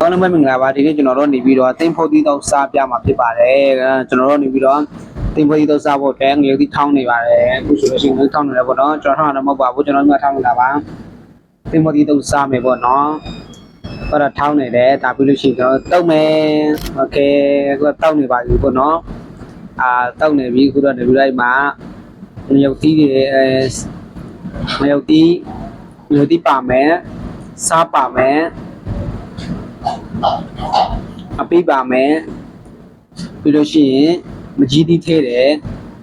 အားလုံးပဲမင်္ဂလာပါဒီနေ့ကျွန်တော်တို့နေပြီးတော့သင်ဖို့တီးတော့စားပြမှာဖြစ်ပါတယ်အဲကျွန်တော်တို့နေပြီးတော့သင်ဖို့တီးတော့စားဖို့အတွက်ငွေတီးထောင်းနေပါတယ်အခုဆိုလို့ရှိရင်ငွေထောင်းနေတယ်ပေါ့နော်ကျွန်တော်ထောင်းတာမဟုတ်ပါဘူးကျွန်တော်တို့ကထောင်းနေတာပါသင်ဖို့တီးတော့စားမယ်ပေါ့နော်အဲ့ဒါထောင်းနေတယ်ဒါပြီးလို့ရှိရင်ကျွန်တော်တုတ်မယ်โอเคအခုတောက်နေပါပြီပေါ့နော်အာတောက်နေပြီအခုတော့နေပြီးလိုက်မှာငွေတီးတွေအဲငွေတီးငွေတီးပါမယ်စားပါမယ် အပိပါမယ်ပြီးလို့ရှိရင်မကြီးတီးထဲတယ်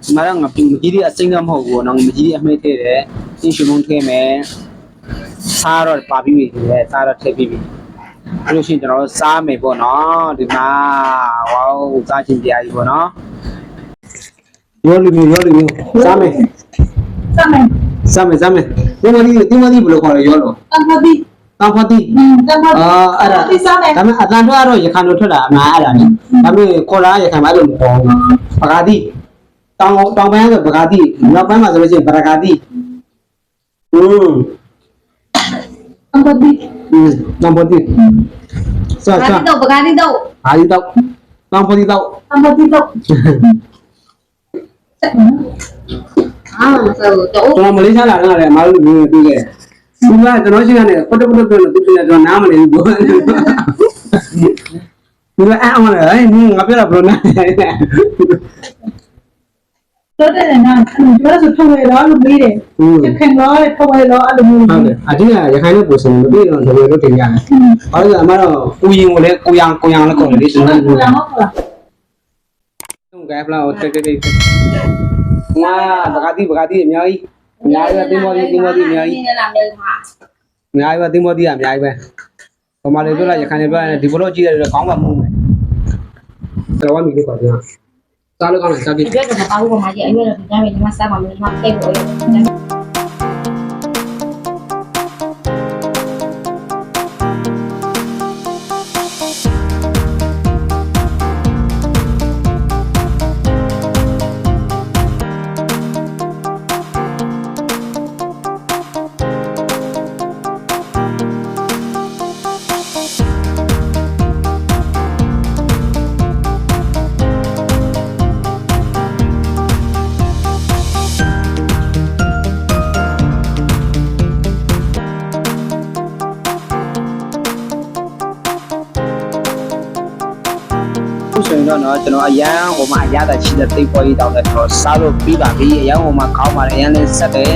ဒီမှာတော့ငါမကြီးတီးအစိမ့်တော့မဟုတ်ဘူးနော်မကြီးတီးအမှိတ်ထဲတယ်ရှင်းရှင်းမုံထဲမယ်စားတော့ပါပြီးပြီလေစားတော့ထည့်ပြီးပြီပြီးလို့ရှိရင်ကျွန်တော်တို့စားမယ်ပေါ့နော်ဒီမှာဝေါစားချင်းတရားကြီးပေါ့နော်ရောလူမျိုးရောလူမျိုးစားမယ်စမယ်စားမယ်စားမယ်ဒီမဒီဒီမဒီဘယ်လိုခေါ်လဲရောလို့တန်ဖတိ တန်ဖတိအာအဲ့ဒါဒါပေမဲ့အတန်ထွက်ကတော့ရခိုင်လိုထွက်တာအမှန်အဲ့ဒါလေဒါပေမဲ့ခေါ်လာရခိုင်မှာလို့မခေါ်ဘူးပဂါတိတောင်တောင်ပိုင်းဆိုပဂါတိနောက်ပိုင်းမှာဆိုလို့ရှိရင်ပရဂါတိဟွန်းတန်ဖတိတန်ဖတိဆာဆာပဂါတိတော့ပဂါတိတော့တန်ဖတိတော့တန်ဖတိတော့အာဆိုတော့ကျွန်တော်မလေးရှားလာတော့လည်းအမားတို့ပြီးခဲ့ င်တော့ထုတ်ရတော့အဲ့လိုမျိုးဟုတ်တယ်အတင်းက ရခိုင်နဲ့ပုံစံမပြည့်တော့ကျွန်တော်တို့တင်ရတယ်။ဘာလို့လဲအမတော့ကိုရင်ကိုလည်းကိုရံကိုရံလည်းခေါ်တယ်လေကျွန်တော်ကိုတို့လာမဟုတ်လားတုံးကဲဖလာကိုတက်တက်တက်။ငါဘဂတိဘဂတိအများကြီးအများကြီးပဲတင်းမောဒီတင်းမောဒီအများကြီးနေလာမယ်ဟာအများကြီးပဲတင်းမောဒီကအများကြီးပဲ။ဘာမှလည်းပြောလိုက်ရခိုင်နဲ့ပြောရင်ဒီဘလို့ကြည့်ရတယ်ကောင်းမှမဟုတ်မယ်။တော်ဝမ်းမိလို့ခေါ်တယ်။စားလို့ကောင်းတယ်စားကြည့်ဒီဘက်ကမပါဘူးကောင်မကြီးအဲ့ဒီတော့ဒီတိုင်းပဲဒီမှာစားပါမယ်ဒီမှာအိတ်ကိုအိတ် အခုဆိုရင်တော့နော်ကျွန်တော်အရန်ဟိုမှာရတာချီတဲ့သိပ်ပွဲကြီးတောင်းတယ်ကျွန်တော်စားလို့ပြီးပါပြီအရန်ဟိုမှာကောင်းပါတယ်အရန်လည်းဆက်တယ်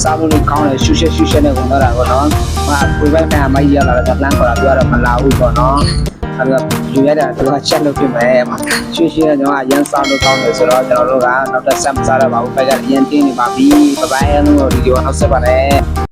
စားဖို့လည်းကောင်းတယ်ရှူရှက်ရှူရှက်နဲ့ကုန်တော့တာပေါ့နော်။ဟာကိုယ်ပိုင်မှမကြီးရလာတာလမ်းခေါ်တာပြောရတော့မလာဘူးပေါ့နော်။အဲ့တော့ယူရတာသူကချက်လုပ်ပြမယ်။ရှူရှက်ကတော့အရန်စားလို့ကောင်းတယ်ဆိုတော့ကျွန်တော်တို့ကနောက်တစ်ဆက်မစားတော့ပါဘူး။ဘက်ကရန်တင်းနေပါပြီ။ဘိုင်ဘိုင်အလုံးတို့ဒီကနောက်ဆက်ပါနဲ့။